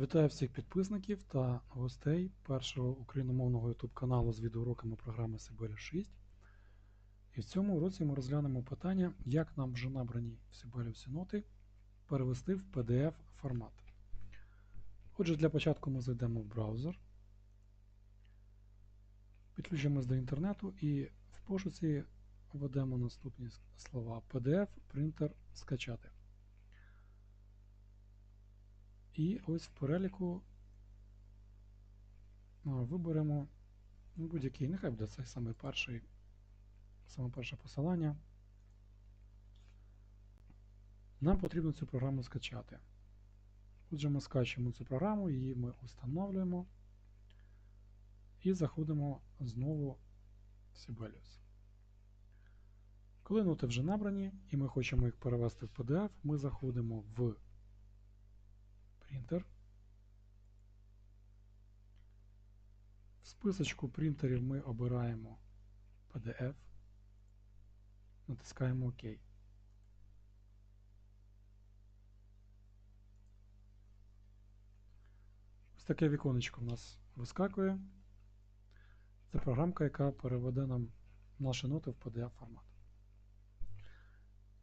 Вітаю всіх підписників та гостей першого україномовного YouTube каналу з відеоуроками програми Сибиря 6. І в цьому уроці ми розглянемо питання, як нам вже набрані в Сибелівсі ноти перевести в PDF формат. Отже, для початку ми зайдемо в браузер, підключимось до інтернету і в пошуці введемо наступні слова PDF, принтер, скачати. І ось в переліку виберемо ну, будь-який, нехай буде цей самий перший, саме перше посилання. Нам потрібно цю програму скачати. Отже, ми скачуємо цю програму, її ми встановлюємо і заходимо знову в Sibelius. Коли ноти вже набрані і ми хочемо їх перевести в PDF, ми заходимо в принтер. В списочку принтерів ми обираємо PDF, натискаємо ОК. Ось таке віконечко в нас вискакує. Це програмка, яка переведе нам наші ноти в PDF формат.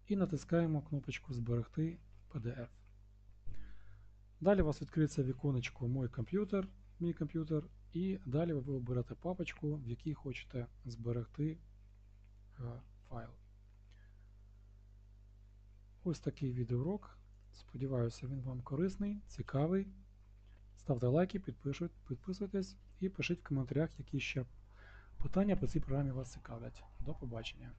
І натискаємо кнопочку Зберегти PDF. Далі у вас відкриється віконечко Мой комп'ютер, мій комп'ютер, і далі ви оберете папочку, в якій хочете зберегти е, файл. Ось такий відеоурок. Сподіваюся, він вам корисний, цікавий. Ставте лайки, підписуйтесь і пишіть в коментарях, які ще питання по цій програмі вас цікавлять. До побачення!